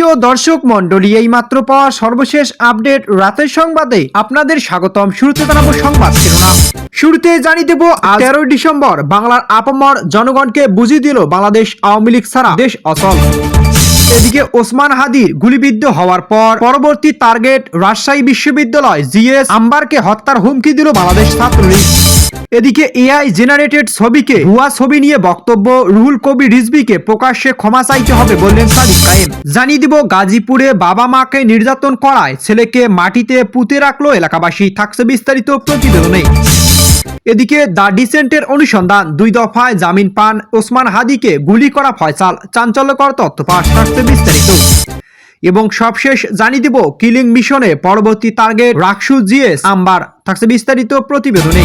সুপ্রিয় দর্শক মন্ডলী এই মাত্র পাওয়া সর্বশেষ আপডেট রাতের সংবাদে আপনাদের স্বাগতম। শুরুতে জানাব সংবাদ শিরোনাম। শুরুতে জানিয়ে দেব তেরোই ডিসেম্বর বাংলার আপামর জনগণকে বুঝিয়ে দিল বাংলাদেশ আওয়ামী লীগ ছাড়া দেশ অচল। এদিকে ওসমান হাদির গুলিবিদ্ধ হওয়ার পর পরবর্তী টার্গেট রাজশাহী বিশ্ববিদ্যালয় জিএস আম্বারকে হত্যার হুমকি দিল বাংলাদেশ ছাত্রলীগ। এদিকে এআই জেনারেটেড ছবিকে, ভুয়া ছবি নিয়ে বক্তব্য, রুহুল কবি রিজবিকে প্রকাশ্যে ক্ষমা চাইতে হবে বললেন সাদিক কায়েম জানিয়ে দিব, গাজীপুরে বাবা মাকে নির্যাতন করায় ছেলেকে মাটিতে পুঁতে রাখল এলাকাবাসী, থাকছে বিস্তারিত প্রতিবেদনে। এদিকে দ্য ডিসেন্টের অনুসন্ধান, দুই দফায় জামিন পান ওসমান হাদিকে গুলি করা ফয়সাল, চাঞ্চল্যকর তথ্য পাশ থাকছে বিস্তারিত। এবং সবশেষ জানিয়ে দিব, কিলিং মিশনে পরবর্তী টার্গেট রাকসু জিএস, আম্বার, থাকছে বিস্তারিত প্রতিবেদনে।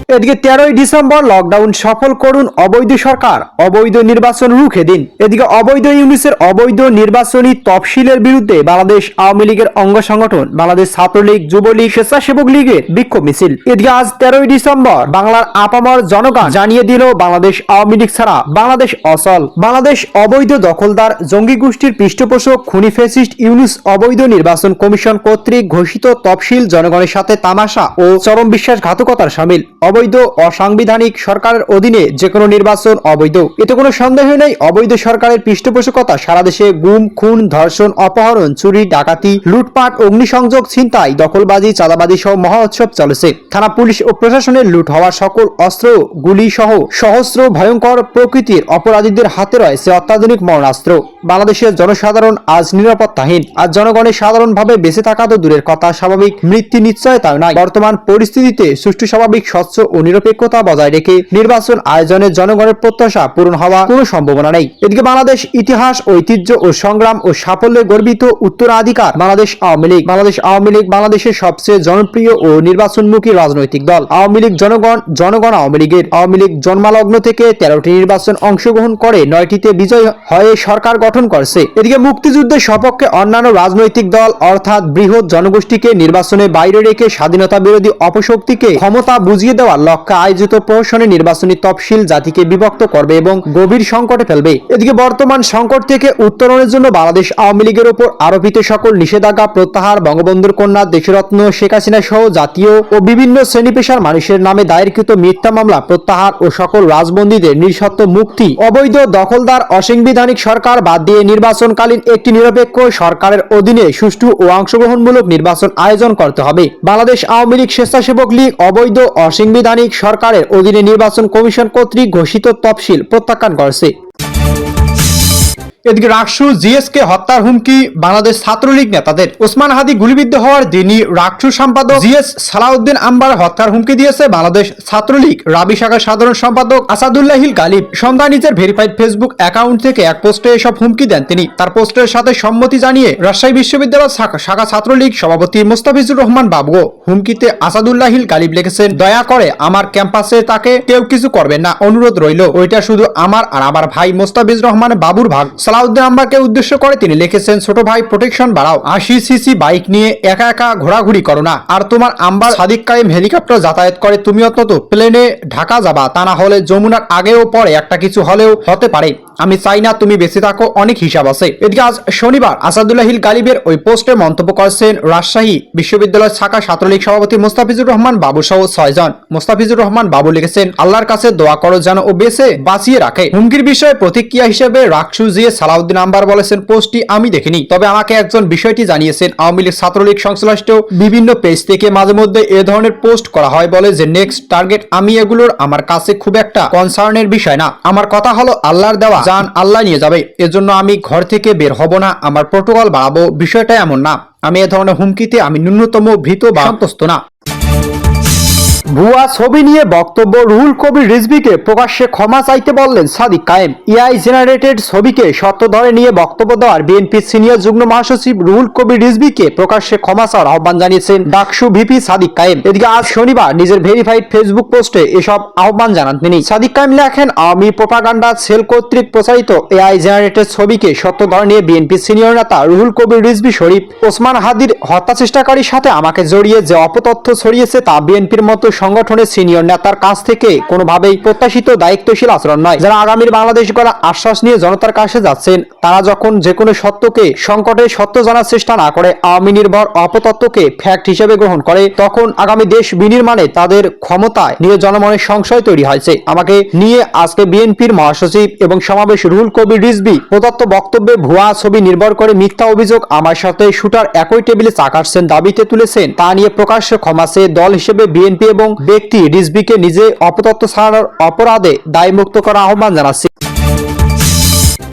এদিকে তেরোই ডিসেম্বর লকডাউন সফল করুন অবৈধ সরকার, অবৈধ নির্বাচন রুখে দিন। এদিকে অবৈধ ইউনিসের অবৈধ নির্বাচনী তফসিলের বিরুদ্ধে বাংলাদেশ আওয়ামী লীগের অঙ্গ সংগঠন, বাংলাদেশ ছাত্রলীগ, যুবলীগ, স্বেচ্ছাসেবক লীগের বিক্ষোভ মিছিল। এদিকে আজ তেরোই ডিসেম্বর বাংলার আপামর জনগণ জানিয়ে দিল, বাংলাদেশ আওয়ামী লীগ ছাড়া বাংলাদেশ অচল। বাংলাদেশ অবৈধ দখলদার জঙ্গি গোষ্ঠীর পৃষ্ঠপোষক খুনি ফেসিস্ট ইউনুস অবৈধ নির্বাচন কমিশন কর্তৃক ঘোষিত তফসিল জনগণের সাথে তামাশা ও চরম বিশ্বাসঘাতকতার সামিল। অবৈধ অসাংবিধানিক সরকারের অধীনে যে কোনো নির্বাচন অবৈধ। এতে কোনো সন্দেহ নেই, অবৈধ সরকারের পৃষ্ঠপোষকতা সারা দেশে গুম, খুন, ধর্ষণ, অপহরণ, চুরি, ডাকাতি, লুটপাট, অগ্নিসংযোগ, ছিনতাই, দখলবাজি, চাঁদাবাজি সহ মহা উৎসব চলেছে। থানা পুলিশ ও প্রশাসনের লুট হওয়া সকল অস্ত্র, গুলি সহ সহস্র ভয়ঙ্কর প্রকৃতির অপরাধীদের হাতে রয়েছে অত্যাধুনিক মরণাস্ত্র। বাংলাদেশের জনসাধারণ আজ নিরাপত্তাহীন। আর জনগণের সাধারণভাবে বেঁচে থাকা তো দূরের কথা, স্বাভাবিক মৃত্যু নিশ্চয়তাও নয় বর্তমান পরিস্থিতিতে সুষ্ঠু, স্বাভাবিক, স্বচ্ছ ও নিরপেক্ষতা বজায় রেখে নির্বাচন আয়োজনে জনগণের প্রত্যাশা পূরণ হওয়া কোনো সম্ভাবনা নেই। এদিকে বাংলাদেশ ইতিহাস, ঐতিহ্য ও সংগ্রাম ও সাফল্যে গর্বিত উত্তরাধিকার বাংলাদেশ আওয়ামী লীগ। বাংলাদেশ আওয়ামী লীগ বাংলাদেশের সবচেয়ে জনপ্রিয় ও নির্বাচনমুখী রাজনৈতিক দল। আওয়ামী লীগ জনগণ জনগণ আওয়ামী লীগের। আওয়ামী লীগ জন্মালগ্ন থেকে তেরোটি নির্বাচন অংশগ্রহণ করে নয়টিতে বিজয় হয়ে সরকার গঠন করছে। এদিকে মুক্তিযুদ্ধের সপক্ষে অন্যান্য রাজনৈতিক দল অর্থাৎ বৃহৎ জনগোষ্ঠীকে নির্বাচনে বাইরে রেখে স্বাধীনতা বিরোধী অপশক্তিকে ক্ষমতা বুঝিয়ে দেওয়ার লক্ষ্যে আয়োজিত প্রহসনে নির্বাচনী তফসিল জাতিকে বিভক্ত করবে এবং গভীর সংকটে ফেলবে। এদিকে বর্তমান সংকট থেকে উত্তরণের জন্য বাংলাদেশ আওয়ামী লীগের উপর আরোপিত সকল নিষেধাজ্ঞা প্রত্যাহার, বঙ্গবন্ধুর কন্যা দেশরত্ন, শেখ হাসিনা সহ জাতীয় ও বিভিন্ন শ্রেণি পেশার মানুষের নামে দায়েরকৃত মিথ্যা মামলা প্রত্যাহার ও সকল রাজবন্দীদের নিঃশর্ত মুক্তি, অবৈধ দখলদার অসাংবিধানিক সরকার বাদ দিয়ে নির্বাচনকালীন একটি নিরপেক্ষ সরকারের অধীনে সুষ্ঠু ও অংশগ্রহণমূলক নির্বাচন আয়োজন করতে হবে। বাংলাদেশ আওয়ামী লীগ স্বেচ্ছাসেবক লীগ অবৈধ, অসাংবিধানিক সরকারের অধীনে নির্বাচন কমিশন কর্তৃক ঘোষিত তফসিল প্রত্যাখ্যান করেছে। এদিকে রাকসু, জিএসকে হত্যার হুমকি, বাংলাদেশ ছাত্রলীগ নেতাদের। ওসমান হাদি গুলিবিদ্ধ হওয়ার দিনই রাকসু সম্পাদক জিএস সালাউদ্দিন আম্বার হত্যার হুমকি দিয়েছে বাংলাদেশ ছাত্রলীগ। রাবি শাখার সাধারণ সম্পাদক আসাদুল্লাহিল গালিব সন্ধ্যা নিজের ভেরিফাইড ফেসবুক অ্যাকাউন্ট থেকে এক পোস্টে এসব হুমকি দেন তিনি। তার পোস্টের সাথে সম্মতি জানিয়ে রাজশাহী বিশ্ববিদ্যালয় শাখা ছাত্রলীগ সভাপতি মুস্তাফিজুর রহমান বাবু হুমকিতে আসাদুল্লাহিল গালিব লিখেছেন, দয়া করে আমার ক্যাম্পাসে তাকে কেউ কিছু করবেন না, অনুরোধ রইল। ওইটা শুধু আমার আর আমার ভাই মোস্তাফিজ রহমান বাবুর ভাগ। সালাউদ্দিন আম্বাকে উদ্দেশ্য করে তিনি লিখেছেন, ছোট ভাই প্রোটেকশন বাড়াও। আশি সিসি বাইক নিয়ে একা একা ঘোরাঘুরি করো না। আর তোমার আম্বার সাদিক কায়েম হেলিকপ্টার যাতায়াত করে, তুমি অন্তত প্লেনে ঢাকা যাবা। তা না হলে যমুনার আগেও পরে একটা কিছু হলেও হতে পারে। আমি চাই না তুমি বেঁচে থাকো, অনেক হিসাব আছে। এদিকে আজ শনিবার আসাদুল্লাহিল গালিবের ওই পোস্টে মন্তব্য করেছেন রাজশাহী বিশ্ববিদ্যালয় শাখা ছাত্রলীগ সভাপতি মোস্তাফিজুর রহমান বাবু সহ ছয়জন। মোস্তাফিজুর রহমান বাবু লিখেছেন, আল্লাহর কাছে দোয়া করো যেন ও বেঁচে, বাঁচিয়ে রাখে। হুমকির বিষয়ে প্রতিক্রিয়া হিসেবে রাকসু জিয়ে সালাউদ্দিন আম্বার বলেছেন, পোস্টটি আমি দেখিনি। তবে আমাকে একজন বিষয়টি জানিয়েছেন, আওয়ামী লীগ ছাত্রলীগ সংশ্লিষ্ট বিভিন্ন পেজ থেকে মাঝে মধ্যে এ ধরনের পোস্ট করা হয় বলে যে নেক্সট টার্গেট আমি এগুলোর আমার কাছে খুব একটা কনসার্নের বিষয় না। আমার কথা হলো, আল্লাহর দেওয়া জান আল্লাহ নিয়ে যাবে। এজন্য আমি ঘর থেকে বের হব না। আমার প্রোটোকল বাড়াবো বিষয়টা এমন না। আমি এ ধরনের হুমকিতে আমি ন্যূনতম ভীত বা না। ভুয়া ছবি নিয়ে বক্তব্য রুহুল কবির রিজভিকে প্রকাশ্যে ক্ষমা চাইতে বললেন সাদিক কায়েম। এআই জেনারেটেড ছবিকে সত্য ধরে নিয়ে বক্তব্য দেওয়ার বিএনপি সিনিয়র যুগ্ম মহাসচিব রুহুল কবির রিজভিকে প্রকাশ্যে ক্ষমা চাওয়ার আহ্বান জানিয়েছেন ডাকসু ভিপি সাদিক কায়েম। এদিকে আজ শনিবার নিজের ভেরিফাইড ফেসবুক পোস্টে এসব আহ্বান জানান তিনি। সাদিক কায়েম লেখেন আওয়ামী প্রোপাগান্ডা সেল কর্তৃক প্রচারিত এআই জেনারেটেড ছবিকে সত্য ধরে নিয়ে বিএনপি সিনিয়র নেতা রুহুল কবির রিজভি শরীফ, ওসমান হাদির হত্যা চেষ্টাকারীর সাথে আমাকে জড়িয়ে যে অপতথ্য ছড়িয়েছে তা বিএনপির মতো সংগঠনের সিনিয়র নেতার কাছ থেকে কোনোভাবেই প্রত্যাশিত দায়িত্বশীল আচরণ নয়। যারা আগামীর বাংলাদেশ গড়া আশ্বাস নিয়ে জনতার কাছে যাচ্ছেন, তারা যখন যে কোনো সত্যকে সংকটে সত্য জানার চেষ্টা না করে আওয়ামী নির্ভর অপতত্ত্বকে ফ্যাক্ট হিসেবে গ্রহণ করে, তখন আগামী দেশ বিনির্মাণে তাদের ক্ষমতায় নিয়ে জনমনের সংশয় তৈরি হয়েছে। আমাকে নিয়ে আজকে বিএনপির মহাসচিব এবং সমাবেশ রুল কবির রিজবি প্রদত্ত বক্তব্যে ভুয়া ছবি নির্ভর করে মিথ্যা অভিযোগ আমার সাথে শুটার একই টেবিলে চা দাবিতে তুলেছেন, তা নিয়ে প্রকাশ্য ক্ষমা দল হিসেবে বিএনপি এবং ব্যক্তি রিজবিকে নিজে অপতত্ত্ব ছাড়ানোর অপরাধে দায়মুক্ত করার আহ্বান জানাচ্ছে।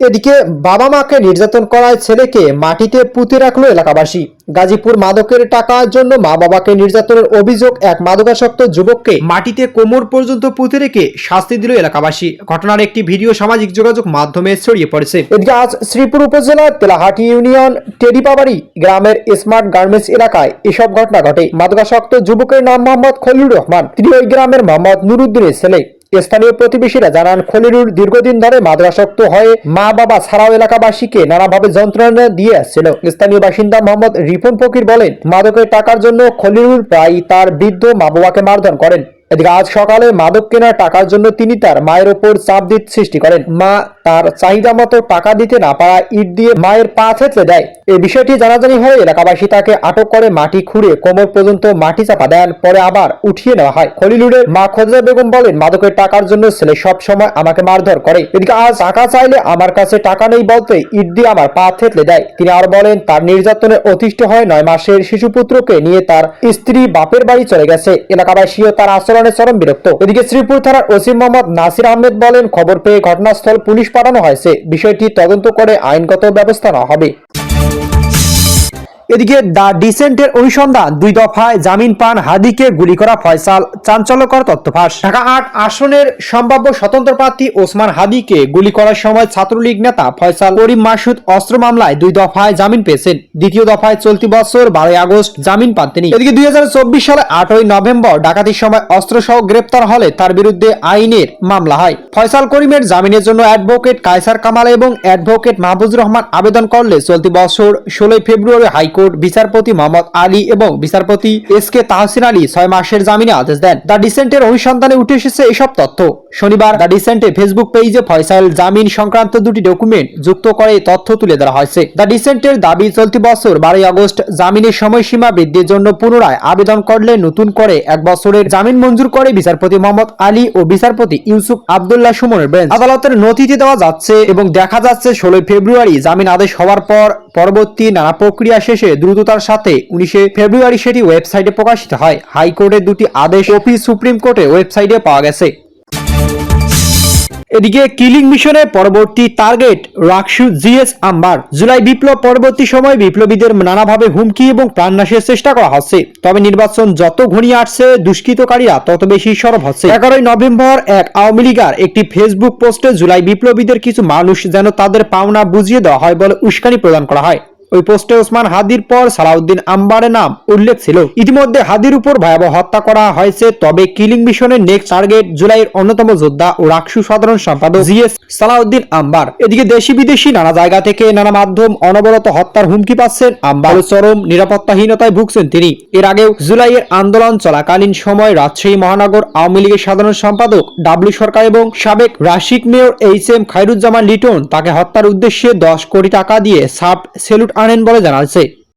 এদিকে বাবা মাকে নির্যাতন করায় ছেলেকে মাটিতে পুঁতে রাখল এলাকাবাসী। গাজীপুর মাদকের টাকার জন্য মা বাবাকে নির্যাতনের অভিযোগ এক মাদকাসক্ত যুবককে মাটিতে কোমর পর্যন্ত পুঁতে রেখে শাস্তি দিল এলাকাবাসী। ঘটনার একটি ভিডিও সামাজিক যোগাযোগ মাধ্যমে ছড়িয়ে পড়েছে। এদিকে আজ শ্রীপুর উপজেলার তেলাহাটি ইউনিয়ন টেরিপাবাড়ি গ্রামের স্মার্ট গার্মেন্টস এলাকায় এসব ঘটনা ঘটে। মাদকাসক্ত যুবকের নাম মোহাম্মদ খলিলুর রহমান। তিনি ওই গ্রামের মোহাম্মদ নুরুদ্দিনের ছেলে। স্থানীয় প্রতিবেশীরা জানান খলিরুর দীর্ঘদিন ধরে মাদ্রাসক্ত হয়ে মা বাবা ছাড়াও এলাকাবাসীকে নানাভাবে যন্ত্রণা দিয়ে আসছিল। স্থানীয় বাসিন্দা মোহাম্মদ রিপন ফকির বলেন, মাদকের টাকার জন্য খলিরুর প্রায় তার বৃদ্ধ মা বাবাকে মারধর করেন। এদিকে আজ সকালে মাদক কেনার টাকার জন্য তিনি তার মায়ের ওপর চাপ দিতে সৃষ্টি করেন। মা তার চাহিদা মতো টাকা দিতে না পারা ইট দিয়ে মায়ের পা থেতলে দেয়। এই বিষয়টি জানাজানি হয়ে এলাকাবাসী তাকে আটক করে মাটি খুঁড়ে কোমর পর্যন্ত মাটি চাপা দেন, পরে আবার উঠিয়ে নেওয়া হয়। খলিলুরের মা খোঁজা বেগম বলেন, মাদকের টাকার জন্য ছেলে সব সময় আমাকে মারধর করে। এদিকে আজ টাকা চাইলে আমার কাছে টাকা নেই বলতে ইট দিয়ে আমার পা থেতলে দেয়। তিনি আর বলেন, তার নির্যাতনে অতিষ্ঠ হয় নয় মাসের শিশুপুত্রকে নিয়ে তার স্ত্রী বাপের বাড়ি চলে গেছে। এলাকাবাসীও তার আচরণে চরম বিরক্ত। এদিকে শ্রীপুর থানার ওসি মোহাম্মদ নাসির আহমেদ বলেন, খবর পেয়ে ঘটনাস্থল পুলিশ পাঠানো হয়েছে। বিষয়টি তদন্ত করে আইনগত ব্যবস্থা নেওয়া হবে। এদিকে দ্য ডিসেন্টের অনুসন্ধান, দুই দফায় জামিন পান হাদিকে গুলি করা ফয়সাল, চাঞ্চল্যকর তথ্য ফাঁস ঢাকা আট আসনের সম্ভাব্য স্বতন্ত্র প্রার্থী ওসমান হাদিকে গুলি করার সময় ছাত্রলীগ নেতা ফয়সাল করিম মাসুদ অস্ত্র মামলায় দুই দফায় জামিন পেয়েছেন। দ্বিতীয় দফায় চলতি বছর বারোই আগস্ট জামিন পান তিনি। এদিকে দুই হাজার চব্বিশ সালে আটই নভেম্বর ডাকাতির সময় অস্ত্র সহ গ্রেপ্তার হলে তার বিরুদ্ধে আইনের মামলা হয়। ফয়সাল করিমের জামিনের জন্য অ্যাডভোকেট কায়সার কামাল এবং অ্যাডভোকেট মাহবুজুর রহমান আবেদন করলে চলতি বছর ষোলোই ফেব্রুয়ারি হাইকোর্ট বিচারপতি মোহাম্মদ আলী এবং বিচারপতি এস কে তাহসিন আলী ছয় মাসের জামিনে আদেশ দেন। দ্য ডিসেন্টের অনুসন্ধানে উঠে এসেছে এসব তথ্য। শনিবার দ্য ডিসেন্টে ফেসবুক পেজে ফয়সাল জামিন সংক্রান্ত দুটি ডকুমেন্ট যুক্ত করে তথ্য তুলে ধরা হয়েছে। দ্য ডিসেন্টের দাবি, চলতি বছর বারোই আগস্ট জামিনের সময়সীমা বৃদ্ধির জন্য পুনরায় আবেদন করলে নতুন করে এক বছরের জামিন মঞ্জুর করে বিচারপতি মোহাম্মদ আলী ও বিচারপতি ইউসুফ আবদুল্লাহ সুমনের বেঞ্চ। আদালতের নথিতে দেওয়া যাচ্ছে এবং দেখা যাচ্ছে ষোলোই ফেব্রুয়ারি জামিন আদেশ হওয়ার পর পরবর্তী নানা প্রক্রিয়া শেষে দ্রুততার সাথে উনিশে ফেব্রুয়ারি সেটি ওয়েবসাইটে প্রকাশিত হয়। হাইকোর্টের দুটি আদেশ কপি সুপ্রিম কোর্টের ওয়েবসাইটে পাওয়া গেছে। এদিকে কিলিং মিশনের পরবর্তী target RAKSU GS Ambar. July বিপ্লব পরবর্তী সময় বিপ্লবীদের নানাভাবে হুমকি এবং প্রাণনাশের চেষ্টা করা হচ্ছে। তবে নির্বাচন যত ঘনিয়ে আসছে, দুষ্কৃতকারীরা তত বেশি সরব হচ্ছে। এগারোই নভেম্বর এক আওয়ামী লীগার একটি ফেসবুক পোস্টে জুলাই বিপ্লবীদের কিছু মানুষ যেন তাদের পাওনা বুঝিয়ে দেওয়া হয় বলে উস্কানি প্রদান করা হয়। ওই পোস্টে ওসমান হাদির পর সালাউদ্দিন আম্বারের নাম উল্লেখ ছিল। ইতিমধ্যে হাদির উপর ভয়াবহ হত্যা করা হয়েছে, তবে কিলিং মিশনের নেক্সট টার্গেট জুলাইয়ের অন্যতম যোদ্ধা ও রাকসু সাধারণ সম্পাদক জিএস সালাউদ্দিন আম্বার। এদিকে দেশি বিদেশি নানা জায়গা থেকে নানা মাধ্যম অনবরত হত্যার হুমকি পাচ্ছেন আম্বার। চরম নিরাপত্তাহীনতায় ভুগছেন তিনি। এর আগেও জুলাইয়ের আন্দোলন চলাকালীন সময় রাজশাহী মহানগর আওয়ামী লীগের সাধারণ সম্পাদক ডাব্লিউ সরকার এবং সাবেক Rasik mayor H M Khairuzzaman Liton তাকে হত্যার উদ্দেশ্যে দশ কোটি টাকা দিয়ে সাব সেলুট আনেন বলে জানা যাচ্ছে